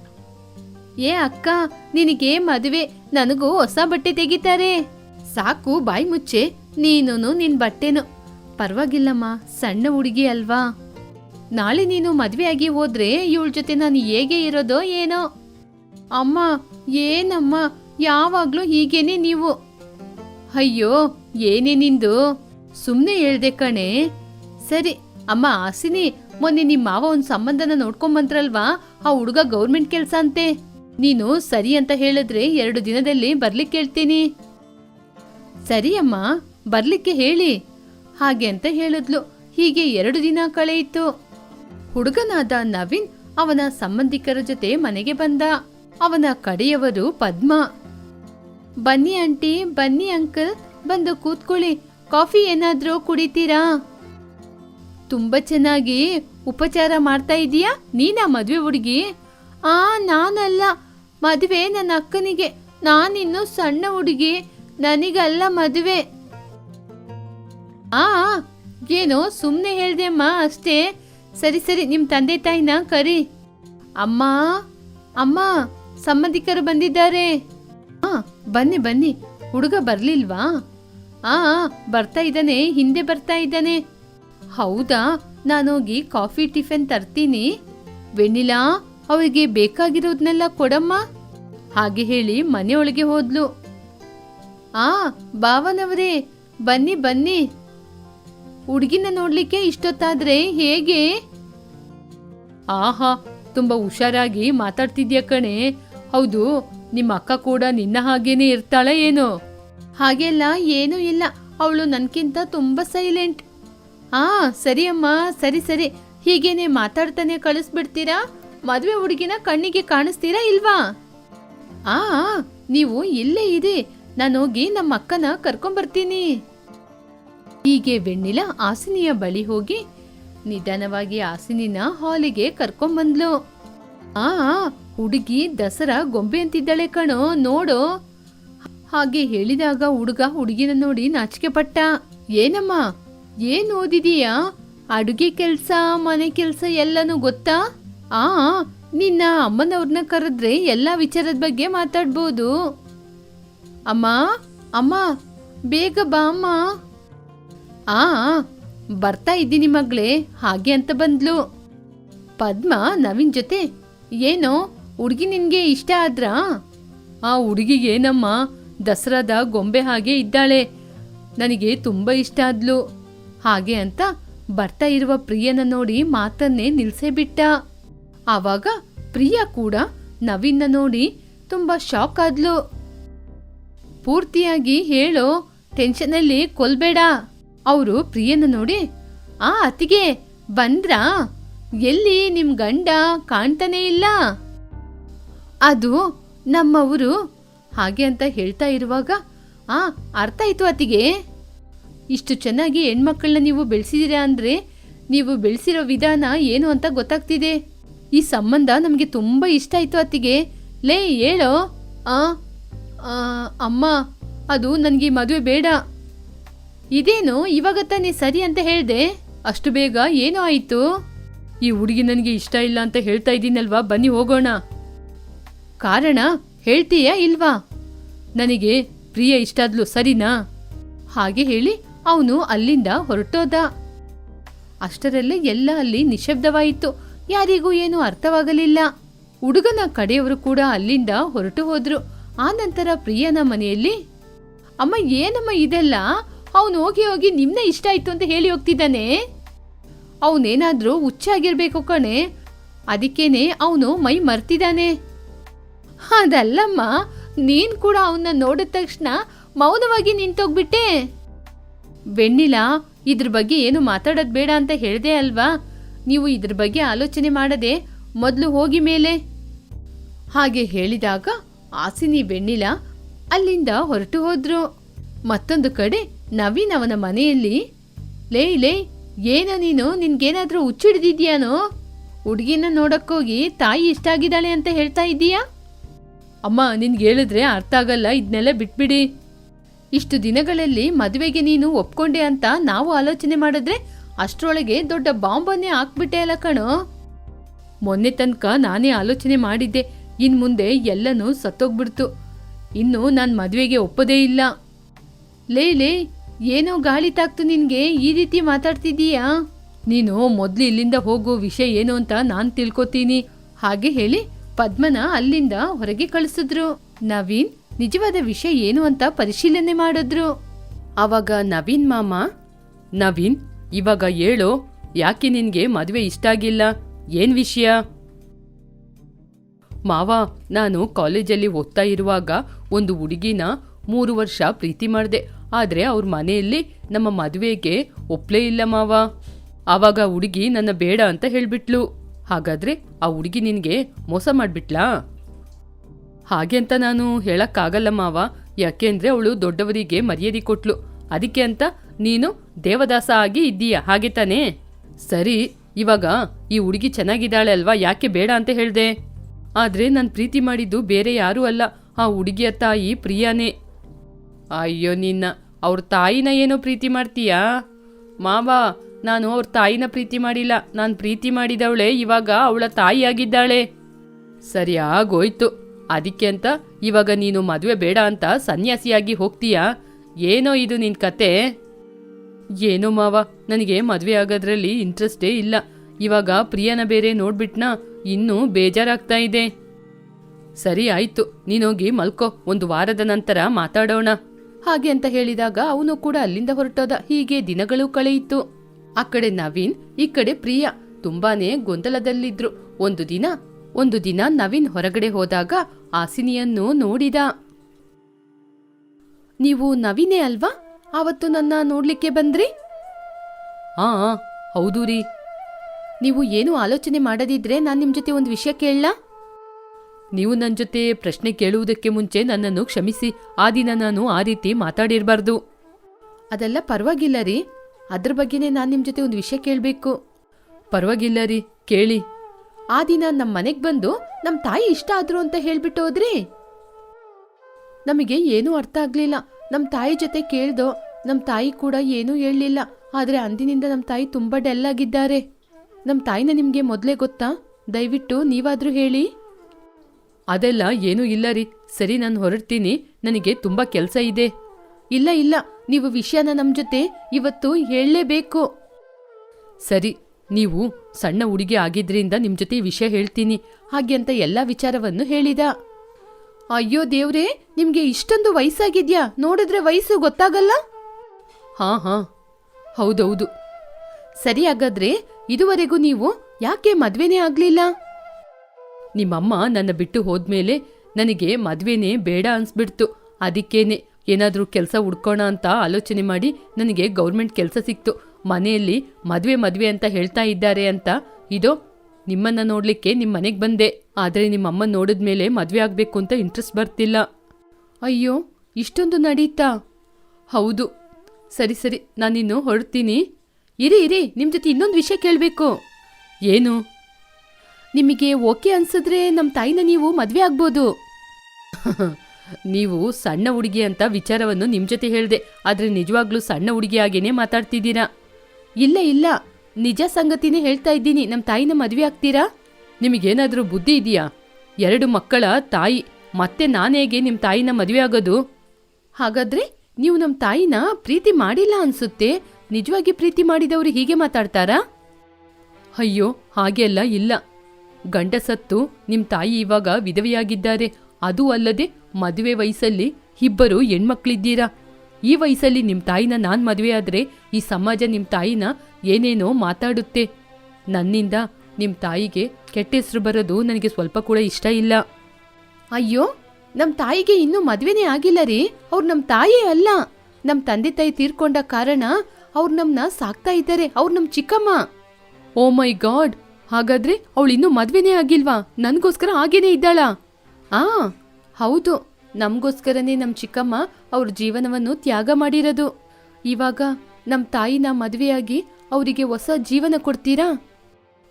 ಏ ಅಕ್ಕ, ನಿನಗೆ ಮದುವೆ, ನನಗೂ ಹೊಸ ಬಟ್ಟೆ ತೆಗಿತಾರೆ. ಸಾಕು ಬಾಯಿ ಮುಚ್ಚೆ ನೀನು ನಿನ್ ಬಟ್ಟೆನು. ಪರವಾಗಿಲ್ಲಮ್ಮ, ಸಣ್ಣ ಹುಡುಗಿ ಅಲ್ವಾ. ನಾಳೆ ನೀನು ಮದ್ವೆಯಾಗಿ ಹೋದ್ರೆ ಇವಳ ಜೊತೆ ನಾನು ಹೇಗೆ ಇರೋದೋ ಏನೋ. ಅಮ್ಮ, ಏನಮ್ಮ, ಯಾವಾಗ್ಲೂ ಹೀಗೇನೆ ನೀವು. ಅಯ್ಯೋ, ಏನೇ ನಿಂದು. ಸುಮ್ನೆ ಹೇಳ್ದೆ ಕಣೆ. ಸರಿ, ಅಮ್ಮ ಆಸಿನಿ ಮೊನ್ನೆ ನಿಮ್ ಮಾವ ಒಂದ್ ಸಂಬಂಧನ ನೋಡ್ಕೊಂಬಂದ್ರಲ್ವಾ ಆ ಹುಡುಗ ಗೌರ್ಮೆಂಟ್ ಕೆಲ್ಸ ಅಂತೆ. ನೀನು ಸರಿ ಅಂತ ಹೇಳಿದ್ರೆ ಎರಡು ದಿನದಲ್ಲಿ ಬರ್ಲಿಕ್ಕೆ ಹೇಳ್ತೀನಿ ಸರಿ ಅಮ್ಮ, ಬರ್ಲಿಕ್ಕೆ ಹೇಳಿ. ಹಾಗೆ ಅಂತ ಹೇಳಿದ್ಲು. ಹೀಗೆ ಎರಡು ದಿನ ಕಳೆಯಿತು. ಹುಡುಗನಾದ ನವೀನ್ ಅವನ ಸಂಬಂಧಿಕರ ಜೊತೆ ಮನೆಗೆ ಬಂದ. ಅವನ ಕಡೆಯವರು ಪದ್ಮ. ಬನ್ನಿ ಆಂಟಿ, ಬನ್ನಿ ಅಂಕಲ್, ಬಂದು ಕೂತ್ಕೊಳ್ಳಿ. ಕಾಫಿ ಏನಾದ್ರೂ ಕುಡಿತೀರಾ? ತುಂಬಾ ಚೆನ್ನಾಗಿ ಉಪಚಾರ ಮಾಡ್ತಾ ಇದೀಯಾ? ನೀನಾ ಮದುವೆ ಹುಡುಗಿ? ಆ, ನಾನಲ್ಲ. ಮದುವೆ ನನ್ನ ಅಕ್ಕನಿಗೆ. ನಾನಿನ್ನು ಸಣ್ಣ ಹುಡುಗಿ. ನನಗಲ್ಲ ಮದುವೆ. ಆ ಏನೋ ಸುಮ್ಮನೆ ಹೇಳ್ದೆ ಅಮ್ಮ, ಅಷ್ಟೇ. ಸರಿ ಸರಿ ನಿಮ್ಮ ತಂದೆ ತಾಯಿನ ಕರಿ. ಅಮ್ಮ ಅಮ್ಮ, ಸಂಬಂಧಿಕರು ಬಂದಿದ್ದಾರೆ. ಬನ್ನಿ ಬನ್ನಿ. ಹುಡುಗ ಬರ್ಲಿಲ್ವಾ? ಆ, ಬರ್ತಾ ಇದ್ದಾನೆ, ಹಿಂದೆ ಬರ್ತಾ ಇದ್ದಾನೆ. ಹೌದಾ? ನಾನೋಗಿ ಕಾಫಿ ಟಿಫನ್ ತರ್ತೀನಿ. ವೆನಿಲಾ, ಅವರಿಗೆ ಬೇಕಾಗಿರೋದ್ನೆಲ್ಲ ಕೊಡಮ್ಮ. ಹಾಗೆ ಹೇಳಿ ಮನೆಯೊಳಗೆ ಹೋದ್ಲು. ಆ, ಭಾವನವರೇ, ಬನ್ನಿ ಬನ್ನಿ. ಹುಡುಗಿನ ನೋಡ್ಲಿಕ್ಕೆ ಇಷ್ಟೊತ್ತಾದ್ರೆ ಹೇಗೆ? ಆಹಾ, ತುಂಬಾ ಹುಷಾರಾಗಿ ಮಾತಾಡ್ತಿದ್ಯಾ ಕಣೆ. ಹೌದು, ನಿಮ್ಮ ಅಕ್ಕ ಕೂಡ ನಿನ್ನ ಹಾಗೇನೆ ಇರ್ತಾಳ ಏನೋ. ಹಾಗೆಲ್ಲ ಏನೂ ಇಲ್ಲ. ಅವಳು ನನ್ಕಿಂತ ತುಂಬಾ ಸೈಲೆಂಟ್ ಆ, ಸರಿ ಅಮ್ಮ, ಸರಿ ಸರಿ. ಹೀಗೇನೆ ಮಾತಾಡ್ತಾನೆ ಕಳಿಸ್ಬಿಡ್ತೀರಾ? ಮದುವೆ ಹುಡುಗಿನ ಕಣ್ಣಿಗೆ ಕಾಣಿಸ್ತೀರಾ ಇಲ್ವಾ? ಆ ನೀವು ಇಲ್ಲೇ ಇದೆ ನಾನು ಹೋಗಿ ನಮ್ಮ ಅಕ್ಕನ ಕರ್ಕೊಂಬರ್ತೀನಿ. ಹೀಗೆ ವೆಣ್ಣಿಲ ಆಸಿನಿಯ ಬಳಿ ಹೋಗಿ ನಿಧಾನವಾಗಿ ಆಸಿನಿನ ಹಾಲಿಗೆ ಕರ್ಕೊಂಬಂದ್ಲು. ಆ ಹುಡುಗಿ ದಸರಾ ಗೊಂಬೆ ಅಂತಿದ್ದಾಳೆ ಕಣೋ, ನೋಡು. ಹಾಗೆ ಹೇಳಿದಾಗ ಹುಡುಗ ಹುಡುಗಿನ ನೋಡಿ ನಾಚಿಕೆ ಪಟ್ಟ ಏನಮ್ಮ? ಏನ್ ಓದಿದೀಯಾ? ಅಡುಗೆ ಕೆಲಸ, ಮನೆ ಕೆಲಸ ಎಲ್ಲನೂ ಗೊತ್ತಾ? ಆ, ನಿನ್ನ ಅಮ್ಮನವ್ರನ್ನ ಕರೆದ್ರೆ ಎಲ್ಲಾ ವಿಚಾರದ ಬಗ್ಗೆ ಮಾತಾಡ್ಬೋದು. ಅಮ್ಮ ಅಮ್ಮ, ಬೇಗ ಬಾ ಅಮ್ಮ. ಆ, ಬರ್ತಾ ಇದ್ದೀನಿ ಮಗಳೇ, ಹಾಗೆ ಅಂತ ಬಂದ್ಲು. ಪದ್ಮ ನವೀನ್ ಜೊತೆ, ಏನೋ, ಹುಡುಗಿ ನಿನ್ಗೆ ಇಷ್ಟ ಆದ್ರಾ? ಆ ಹುಡುಗಿಗೇನಮ್ಮ ದಸರಾದ ಗೊಂಬೆ ಹಾಗೆ ಇದ್ದಾಳೆ. ನನಗೆ ತುಂಬ ಇಷ್ಟ ಆದ್ಲು. ಹಾಗೆ ಅಂತ ಬರ್ತಾ ಇರುವ ಪ್ರಿಯನ ನೋಡಿ ಮಾತನ್ನೇ ನಿಲ್ಸೇ ಬಿಟ್ಟ. ಆವಾಗ ಪ್ರಿಯ ಕೂಡ ನವೀನ್ನ ನೋಡಿ ತುಂಬಾ ಶಾಕ್ ಆದ್ಲು. ಪೂರ್ತಿಯಾಗಿ ಹೇಳೋ ಟೆನ್ಷನಲ್ಲಿ ಕೊಲ್ಬೇಡ. ಅವರು ಪ್ರಿಯನ ನೋಡಿ, ಆ ಅತಿಗೆ ಬಂದ್ರಾ? ಎಲ್ಲಿ ನಿಮ್ ಗಂಡ ಕಾಣ್ತಾನೇ ಇಲ್ಲ? ಅದು ನಮ್ಮವರು ಹಾಗೆ ಅಂತ ಹೇಳ್ತಾ ಇರುವಾಗ, ಆ, ಅರ್ಥ ಆಯ್ತು ಅತಿಗೆ ಇಷ್ಟು ಚೆನ್ನಾಗಿ ಹೆಣ್ಮಕ್ಳನ್ನ ನೀವು ಬೆಳೆಸಿದ್ದೀರಾ ಅಂದರೆ ನೀವು ಬೆಳೆಸಿರೋ ವಿಧಾನ ಏನು ಅಂತ ಗೊತ್ತಾಗ್ತಿದೆ. ಈ ಸಂಬಂಧ ನಮಗೆ ತುಂಬ ಇಷ್ಟ ಆಯಿತು ಅತ್ತಿಗೆ. ಲೇ ಹೇಳೋ? ಆ, ಅಮ್ಮ ಅದು ನನಗೆ ಮದುವೆ ಬೇಡ. ಇದೇನು ಇವಾಗ ತಾನೇ ಸರಿ ಅಂತ ಹೇಳಿದೆ? ಅಷ್ಟು ಬೇಗ ಏನೋ ಆಯಿತು? ಈ ಹುಡುಗಿ ನನಗೆ ಇಷ್ಟ ಇಲ್ಲ ಅಂತ ಹೇಳ್ತಾ ಇದ್ದೀನಲ್ವಾ? ಬನ್ನಿ ಹೋಗೋಣ. ಕಾರಣ ಹೇಳ್ತೀಯಾ ಇಲ್ವಾ? ನನಗೆ ಪ್ರಿಯ ಇಷ್ಟ ಆದ್ಲು ಸರಿನಾ? ಹಾಗೆ ಹೇಳಿ ಅವನು ಅಲ್ಲಿಂದ ಹೊರಟೋದ. ಅಷ್ಟರಲ್ಲೇ ಎಲ್ಲ ಅಲ್ಲಿ ನಿಶಬ್ದವಾಯಿತು ಯಾರಿಗೂ ಏನು ಅರ್ಥವಾಗಲಿಲ್ಲ. ಹುಡುಗನ ಕಡೆಯವರು ಕೂಡ ಅಲ್ಲಿಂದ ಹೊರಟು ಹೋದ್ರು. ಆ ನಂತರ ಪ್ರಿಯನ ಮನೆಯಲ್ಲಿ, ಅಮ್ಮ, ಏನಮ್ಮ ಇದೆಲ್ಲ? ಅವನು ಹೋಗಿ ಹೋಗಿ ನಿಮ್ನ ಇಷ್ಟ ಆಯ್ತು ಅಂತ ಹೇಳಿ ಹೋಗ್ತಿದ್ದಾನೆ. ಅವನೇನಾದ್ರೂ ಹುಚ್ಚಾಗಿರ್ಬೇಕು ಕಣೆ. ಅದಕ್ಕೇನೆ ಅವನು ಮೈ ಮರ್ತಿದ್ದಾನೆ. ಅದಲ್ಲಮ್ಮ, ನೀನ್ ಕೂಡ ಅವನ್ನ ನೋಡಿದ ತಕ್ಷಣ ಮೌನವಾಗಿ ನಿಂತೋಗ್ಬಿಟ್ಟೆ. ಬೆಣ್ಣಿಲ ಇದ್ರ ಬಗ್ಗೆ ಏನು ಮಾತಾಡೋದು ಬೇಡ ಅಂತ ಹೇಳಿದೆ ಅಲ್ವಾ? ನೀವು ಇದ್ರ ಬಗ್ಗೆ ಆಲೋಚನೆ ಮಾಡದೆ ಮೊದಲು ಹೋಗಿ ಮೇಲೆ. ಹಾಗೆ ಹೇಳಿದಾಗ ಆಸಿನಿ ಬೆಣ್ಣಿಲ ಅಲ್ಲಿಂದ ಹೊರಟು ಹೋದ್ರು. ಮತ್ತೊಂದು ಕಡೆ ನವೀನ್ ಅವನ ಮನೆಯಲ್ಲಿ, ಲೇ ಲೇ, ಏನ ನೀನು? ನಿನ್ಗೇನಾದ್ರೂ ಹುಚ್ಚಿಡ್ದಿದ್ಯಾನೋ? ಹುಡುಗಿನ ನೋಡಕ್ಕೋಗಿ ತಾಯಿ ಇಷ್ಟ ಆಗಿದ್ದಾಳೆ ಅಂತ ಹೇಳ್ತಾ ಇದ್ದೀಯಾ? ಅಮ್ಮ, ನಿನ್ಗೆ ಹೇಳಿದ್ರೆ ಅರ್ಥ ಆಗಲ್ಲ. ಇದನ್ನೆಲ್ಲ ಬಿಟ್ಬಿಡಿ. ಇಷ್ಟು ದಿನಗಳಲ್ಲಿ ಮದುವೆಗೆ ನೀನು ಒಪ್ಕೊಂಡೆ ಅಂತ ನಾವು ಆಲೋಚನೆ ಮಾಡಿದ್ರೆ ಅಷ್ಟರೊಳಗೆ ದೊಡ್ಡ ಬಾಂಬನ್ನೇ ಹಾಕ್ಬಿಟ್ಟೆ ಅಲ್ಲ ಕಣು. ಮೊನ್ನೆ ತನಕ ನಾನೇ ಆಲೋಚನೆ ಮಾಡಿದ್ದೆ. ಇನ್ ಮುಂದೆ ಎಲ್ಲನೂ ಸತ್ತೋಗ್ಬಿಡ್ತು. ಇನ್ನು ನಾನು ಮದುವೆಗೆ ಒಪ್ಪದೇ ಇಲ್ಲ. ಲೇ ಲೇ, ಏನೋ ಗಾಳಿ ತಾಕ್ತು ನಿನಗೆ, ಈ ರೀತಿ ಮಾತಾಡ್ತಿದ್ದೀಯಾ? ನೀನು ಮೊದ್ಲು ಇಲ್ಲಿಂದ ಹೋಗೋ ವಿಷಯ ಏನು ಅಂತ ನಾನು ತಿಳ್ಕೊತೀನಿ. ಹಾಗೆ ಹೇಳಿ ಪದ್ಮನ ಅಲ್ಲಿಂದ ಹೊರಗೆ ಕಳಿಸಿದ್ರು. ನವೀನ್ ನಿಜವಾದ ವಿಷಯ ಏನು ಅಂತ ಪರಿಶೀಲನೆ ಮಾಡಿದ್ರು. ಆವಾಗ ನವೀನ್ ಮಾಮ, ನವೀನ್, ಇವಾಗ ಹೇಳು, ಯಾಕೆ ನಿನ್ಗೆ ಮದುವೆ ಇಷ್ಟ ಆಗಿಲ್ಲ? ಏನ್ ವಿಷಯ? ಮಾವ, ನಾನು ಕಾಲೇಜಲ್ಲಿ ಓದ್ತಾ ಇರುವಾಗ ಒಂದು ಹುಡುಗಿನ ಮೂರು ವರ್ಷ ಪ್ರೀತಿ ಮಾಡಿದೆ. ಆದರೆ ಅವ್ರ ಮನೆಯಲ್ಲಿ ನಮ್ಮ ಮದುವೆಗೆ ಒಪ್ಲೇ ಇಲ್ಲ ಮಾವ. ಆವಾಗ ಹುಡುಗಿ ನನ್ನ ಬೇಡ ಅಂತ ಹೇಳ್ಬಿಟ್ಲು. ಹಾಗಾದ್ರೆ ಆ ಹುಡುಗಿ ನಿನಗೆ ಮೋಸ ಮಾಡ್ಬಿಟ್ಲಾ? ಹಾಗೆ ಅಂತ ನಾನು ಹೇಳಕ್ಕಾಗಲ್ಲ ಮಾವ. ಯಾಕೆಂದ್ರೆ ಅವಳು ದೊಡ್ಡವರಿಗೆ ಮರ್ಯಾದೆ ಕೊಟ್ಲು. ಅದಕ್ಕೆ ಅಂತ ನೀನು ದೇವದಾಸ ಆಗಿ ಇದ್ದೀಯ. ಹಾಗೆ ತಾನೇ? ಸರಿ, ಇವಾಗ ಈ ಹುಡುಗಿ ಚೆನ್ನಾಗಿದ್ದಾಳೆ ಅಲ್ವಾ? ಯಾಕೆ ಬೇಡ ಅಂತ ಹೇಳ್ದೆ? ಆದ್ರೆ ನಾನು ಪ್ರೀತಿ ಮಾಡಿದ್ದು ಬೇರೆ ಯಾರೂ ಅಲ್ಲ. ಆ ಹುಡುಗಿಯ ತಾಯಿ ಪ್ರಿಯಾನೇ. ಅಯ್ಯೋ ನಿನ್ನ, ಅವ್ರ ತಾಯಿನ ಏನೋ ಪ್ರೀತಿ ಮಾಡ್ತೀಯಾ? ಮಾವ, ನಾನು ಅವ್ರ ತಾಯಿನ ಪ್ರೀತಿ ಮಾಡಿಲ್ಲ. ನಾನು ಪ್ರೀತಿ ಮಾಡಿದವಳೆ ಇವಾಗ ಅವಳ ತಾಯಿಯಾಗಿದ್ದಾಳೆ. ಸರಿ, ಆಗೋಯ್ತು. ಅದಕ್ಕೆ ಅಂತ, ಇವಾಗ ನೀನು ಮದುವೆ ಬೇಡ ಅಂತ ಸನ್ಯಾಸಿಯಾಗಿ ಹೋಗ್ತೀಯಾ? ಏನೋ ಇದು ನಿನ್ ಕತೆ. ಏನೋ ಮಾವ, ನನಗೆ ಮದುವೆ ಆಗೋದ್ರಲ್ಲಿ ಇಂಟ್ರೆಸ್ಟೇ ಇಲ್ಲ. ಇವಾಗ ಪ್ರಿಯನ ಬೇರೆ ನೋಡ್ಬಿಟ್ನಾ, ಇನ್ನೂ ಬೇಜಾರಾಗ್ತಾ ಇದೆ. ಸರಿ ಆಯ್ತು, ನೀನೋಗಿ ಮಲ್ಕೋ, ಒಂದು ವಾರದ ನಂತರ ಮಾತಾಡೋಣ. ಹಾಗೆ ಅಂತ ಹೇಳಿದಾಗ ಅವನು ಕೂಡ ಅಲ್ಲಿಂದ ಹೊರಟೋದ. ಹೀಗೆ ದಿನಗಳು ಕಳೆಯಿತು. ಆ ಕಡೆ ನವೀನ್, ಈ ಕಡೆ ಪ್ರಿಯಾ. ತುಂಬಾನೇ ಗೊಂದಲದಲ್ಲಿದ್ರು. ಒಂದು ದಿನ ಒಂದು ದಿನ ನವೀನ್ ಹೊರಗಡೆ ಹೋದಾಗ ಆಸಿನಿಯನ್ನು ನೋಡಿದ. ನೀವು ನವೀನೇ ಅಲ್ವಾ? ಆವತ್ತು ನನ್ನ ನೋಡ್ಲಿಕ್ಕೆ ಬಂದ್ರಿ? ಆ ಹೌದು ರೀ. ನೀವು ಏನು ಆಲೋಚನೆ ಮಾಡದಿದ್ರೆ ನಾನು ನಿಮ್ ಜೊತೆ ಒಂದು ವಿಷಯ ಕೇಳಲಾ? ನೀವು ನನ್ನ ಜೊತೆ ಪ್ರಶ್ನೆ ಕೇಳುವುದಕ್ಕೆ ಮುಂಚೆ ನನ್ನನ್ನು ಕ್ಷಮಿಸಿ. ಆ ದಿನ ನಾನು ಆ ರೀತಿ ಮಾತಾಡಿರಬಾರ್ದು. ಅದೆಲ್ಲ ಪರವಾಗಿಲ್ಲ ರೀ. ಅದ್ರ ಬಗ್ಗೆನೇ ನಾನು ನಿಮ್ಮ ಜೊತೆ ಒಂದು ವಿಷಯ ಕೇಳಬೇಕು. ಪರವಾಗಿಲ್ಲ ರೀ. ಕೇಳಿ. ಆ ದಿನ ನಮ್ಮ ಮನೆಗೆ ಬಂದು ನಮ್ಮ ತಾಯಿ ಇಷ್ಟ ಆದ್ರು ಅಂತ ಹೇಳ್ಬಿಟ್ಟು ಹೋದ್ರಿ? ನಮಗೆ ಏನೂ ಅರ್ಥ ಆಗ್ಲಿಲ್ಲ. ನಮ್ಮ ತಾಯಿ ಜೊತೆ ಕೇಳ್ದೋ ನಮ್ಮ ತಾಯಿ ಕೂಡ ಏನೂ ಹೇಳಲಿಲ್ಲ. ಆದ್ರೆ ಅಂದಿನಿಂದ ನಮ್ಮ ತಾಯಿ ತುಂಬಾ ಡೆಲ್ ಆಗಿದ್ದಾರೆ. ನಮ್ಮ ತಾಯಿನ ನಿಮಗೆ ಮೊದಲೇ ಗೊತ್ತಾ? ದಯವಿಟ್ಟು ನೀವಾದರೂ ಹೇಳಿ. ಅದೆಲ್ಲ ಏನೂ ಇಲ್ಲ ರೀ. ಸರಿ, ನಾನು ಹೊರಡ್ತೀನಿ. ನನಗೆ ತುಂಬಾ ಕೆಲಸ ಇದೆ. ಇಲ್ಲ ಇಲ್ಲ. ನೀವು ವಿಷಯನ ನಮ್ಮ ಜೊತೆ ಇವತ್ತು ಹೇಳಲೇಬೇಕು. ಸರಿ. ನೀವು ಸಣ್ಣ ಹುಡುಗಿ ಆಗಿದ್ರಿಂದ ನಿಮ್ ಜೊತೆ ವಿಷಯ ಹೇಳ್ತೀನಿ ಹಾಗೆ ಅಂತ ಎಲ್ಲ ವಿಚಾರವನ್ನು ಹೇಳಿದ. ಅಯ್ಯೋ ದೇವ್ರೇ, ನಿಮ್ಗೆ ಇಷ್ಟೊಂದು ವಯಸ್ಸಾಗಿದ್ಯಾ? ನೋಡಿದ್ರೆ ವಯಸ್ಸು ಗೊತ್ತಾಗಲ್ಲ? ಹಾ ಹಾ. ಹೌದೌದು. ಸರಿ ಹಾಗಾದ್ರೆ ಇದುವರೆಗೂ ನೀವು ಯಾಕೆ ಮದ್ವೆನೇ ಆಗ್ಲಿಲ್ಲ? ನಿಮ್ಮಮ್ಮ ನನ್ನ ಬಿಟ್ಟು ಹೋದ್ಮೇಲೆ ನನಗೆ ಮದ್ವೆನೇ ಬೇಡ ಅನ್ಸ್ಬಿಡ್ತು. ಅದಕ್ಕೇನೆ ಏನಾದರೂ ಕೆಲಸ ಹುಡ್ಕೋಣ ಅಂತ ಆಲೋಚನೆ ಮಾಡಿ ನನಗೆ ಗೌರ್ಮೆಂಟ್ ಕೆಲಸ ಸಿಕ್ತು. ಮನೆಯಲ್ಲಿ ಮದುವೆ ಮದುವೆ ಅಂತ ಹೇಳ್ತಾ ಇದ್ದಾರೆ ಅಂತ. ಇದು, ನಿಮ್ಮನ್ನ ನೋಡ್ಲಿಕ್ಕೆ ನಿಮ್ಮ ಮನೆಗೆ ಬಂದೆ. ಆದರೆ ನಿಮ್ಮಮ್ಮ ನೋಡಿದ್ಮೇಲೆ ಮದುವೆ ಆಗಬೇಕು ಅಂತ ಇಂಟ್ರೆಸ್ಟ್ ಬರ್ತಿಲ್ಲ. ಅಯ್ಯೋ, ಇಷ್ಟೊಂದು ನಡೀತಾ? ಹೌದು. ಸರಿ ಸರಿ, ನಾನಿನ್ನು ಹೊರಡ್ತೀನಿ. ಇರಿ ಇರಿ ನಿಮ್ಮ ಜೊತೆ ಇನ್ನೊಂದು ವಿಷಯ ಕೇಳಬೇಕು. ಏನು? ನಿಮಗೆ ಓಕೆ ಅನ್ಸಿದ್ರೆ ನಮ್ಮ ತಾಯಿನ ನೀವು ಮದುವೆ ಆಗ್ಬೋದು. ನೀವು ಸಣ್ಣ ಹುಡುಗಿ ಅಂತ ವಿಚಾರವನ್ನು ನಿಮ್ಮ ಜೊತೆ ಹೇಳಿದೆ, ಆದರೆ ನಿಜವಾಗ್ಲೂ ಸಣ್ಣ ಹುಡುಗಿಯಾಗೇನೆ ಮಾತಾಡ್ತಿದ್ದೀರಾ? ಇಲ್ಲ ಇಲ್ಲ. ನಿಜ ಸಂಗತಿನೇ ಹೇಳ್ತಾ ಇದ್ದೀನಿ. ನಮ್ಮ ತಾಯಿನ ಮದುವೆ ಆಗ್ತೀರಾ? ನಿಮಗೇನಾದರೂ ಬುದ್ಧಿ ಇದೆಯಾ? ಎರಡು ಮಕ್ಕಳ ತಾಯಿ, ಮತ್ತೆ ನಾನೇಗೆ ನಿಮ್ಮ ತಾಯಿನ ಮದುವೆ ಆಗೋದು? ಹಾಗಾದ್ರೆ ನೀವು ನಮ್ಮ ತಾಯಿನ ಪ್ರೀತಿ ಮಾಡಿಲ್ಲ ಅನ್ಸುತ್ತೆ. ನಿಜವಾಗಿ ಪ್ರೀತಿ ಮಾಡಿದವರು ಹೀಗೆ ಮಾತಾಡ್ತಾರಾ? ಅಯ್ಯೋ ಹಾಗೆಲ್ಲ ಇಲ್ಲ. ಗಂಡ ಸತ್ತು ನಿಮ್ ತಾಯಿ ಇವಾಗ ವಿಧವೆಯಾಗಿದ್ದಾರೆ. ಅದು ಅಲ್ಲದೆ ಮದುವೆ ವಯಸ್ಸಲ್ಲಿ ಇಬ್ಬರು ಹೆಣ್ಮಕ್ಳಿದ್ದೀರಾ? ಈ ವಯಸ್ಸಲ್ಲಿ ನಿಮ್ಮ ತಾಯಿನ ನಾನು ಮದುವೆ ಆದ್ರೆ ಈ ಸಮಾಜ ನಿಮ್ಮ ತಾಯಿನ ಏನೇನೋ ಮಾತಾಡುತ್ತೆ. ನನ್ನಿಂದ ನಿಮ್ಮ ತಾಯಿಗೆ ಕೆಟ್ಟ ಹೆಸರು ಬರೋದು ನನಗೆ ಸ್ವಲ್ಪ ಕೂಡ ಇಷ್ಟ ಇಲ್ಲ. ಅಯ್ಯೋ ನಮ್ಮ ತಾಯಿಗೆ ಇನ್ನೂ ಮದುವೆನೇ ಆಗಿಲ್ಲ ರೀ. ಅವ್ರು ನಮ್ಮ ತಾಯಿ ಅಲ್ಲ. ನಮ್ಮ ತಂದೆ ತಾಯಿ ತೀರ್ಕೊಂಡ ಕಾರಣ ಅವ್ರು ನಮ್ಮನ್ನ ಸಾಕ್ತಾ ಇದ್ದಾರೆ. ಅವ್ರು ನಮ್ಮ ಚಿಕ್ಕಮ್ಮ. Oh my god. ಹಾಗಾದ್ರೆ ಅವಳು ಇನ್ನೂ ಮದುವೆನೇ ಆಗಿಲ್ವಾ? ನನಗೋಸ್ಕರ ಹಾಗೇನೇ ಇದ್ದಾಳಾ? ಆ ಹೌದು. ನಮಗೋಸ್ಕರನೇ ನಮ್ಮ ಚಿಕ್ಕಮ್ಮ ಅವ್ರ ಜೀವನವನ್ನು ತ್ಯಾಗ ಮಾಡಿರೋದು. ಇವಾಗ ನಮ್ಮ ತಾಯಿನ ಮದುವೆಯಾಗಿ ಅವರಿಗೆ ಹೊಸ ಜೀವನ ಕೊಡ್ತೀರಾ?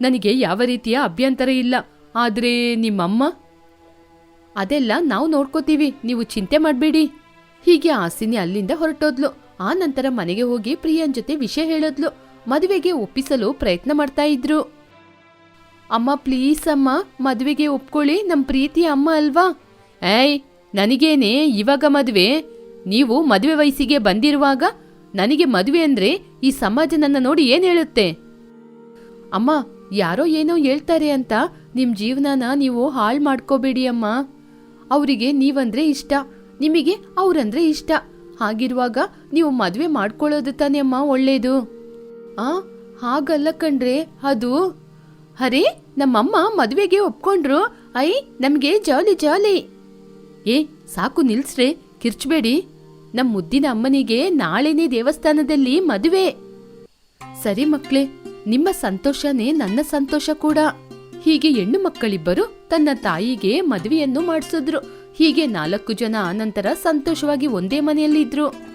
ನನಗೆ ಯಾವ ರೀತಿಯ ಅಭ್ಯಂತರ ಇಲ್ಲ. ಆದರೆ ನಿಮ್ಮಮ್ಮ? ಅದೆಲ್ಲ ನಾವು ನೋಡ್ಕೋತೀವಿ. ನೀವು ಚಿಂತೆ ಮಾಡಬೇಡಿ. ಹೀಗೆ ಆಸಿನಿ ಅಲ್ಲಿಂದ ಹೊರಟೋದ್ಲು. ಆ ನಂತರ ಮನೆಗೆ ಹೋಗಿ ಪ್ರಿಯನ್ ಜೊತೆ ವಿಷಯ ಹೇಳೋದ್ಲು. ಮದುವೆಗೆ ಒಪ್ಪಿಸಲು ಪ್ರಯತ್ನ ಮಾಡ್ತಾ ಇದ್ರು. ಅಮ್ಮ, ಪ್ಲೀಸ್ ಅಮ್ಮ, ಮದುವೆಗೆ ಒಪ್ಕೊಳ್ಳಿ. ನಮ್ಮ ಪ್ರೀತಿ ಅಮ್ಮ ಅಲ್ವಾ? ಏಯ್ ನನಗೇನೆ ಇವಾಗ ಮದುವೆ? ನೀವು ಮದುವೆ ವಯಸ್ಸಿಗೆ ಬಂದಿರುವಾಗ ನನಗೆ ಮದುವೆ ಅಂದ್ರೆ ಈ ಸಮಾಜ ನನ್ನ ನೋಡಿ ಏನ್ ಹೇಳುತ್ತೆ? ಅಮ್ಮ, ಯಾರೋ ಏನೋ ಹೇಳ್ತಾರೆ ಅಂತ ನಿಮ್ ಜೀವನನ ನೀವು ಹಾಳು ಮಾಡ್ಕೋಬೇಡಿ ಅಮ್ಮ. ಅವರಿಗೆ ನೀವಂದ್ರೆ ಇಷ್ಟ, ನಿಮಗೆ ಅವ್ರಂದ್ರೆ ಇಷ್ಟ. ಹಾಗಿರುವಾಗ ನೀವು ಮದುವೆ ಮಾಡ್ಕೊಳ್ಳೋದು ತಾನೇ ಅಮ್ಮ ಒಳ್ಳೇದು. ಆ, ಹಾಗಲ್ಲ ಕಣ್ರೆ, ಅದು. ಅರೆ, ನಮ್ಮಮ್ಮ ಮದುವೆಗೆ ಒಪ್ಕೊಂಡ್ರು, ಐ, ನಮಗೆ ಜಾಲಿ ಜಾಲಿ. ಏ, ಸಾಕು ನಿಲ್ಸ್ರೆ, ಕಿರ್ಚ್ಬೇಡಿ. ನಮ್ ಮುದ್ದಿನ ಅಮ್ಮನಿಗೆ ನಾಳೆನೇ ದೇವಸ್ಥಾನದಲ್ಲಿ ಮದುವೆ. ಸರಿ ಮಕ್ಳೇ, ನಿಮ್ಮ ಸಂತೋಷನೇ ನನ್ನ ಸಂತೋಷ ಕೂಡ. ಹೀಗೆ ಹೆಣ್ಣು ಮಕ್ಕಳಿಬ್ಬರು ತನ್ನ ತಾಯಿಗೆ ಮದುವೆಯನ್ನು ಮಾಡಿಸಿದ್ರು. ಹೀಗೆ ನಾಲ್ಕು ಜನ ಆನಂತರ ಸಂತೋಷವಾಗಿ ಒಂದೇ ಮನೆಯಲ್ಲಿದ್ರು.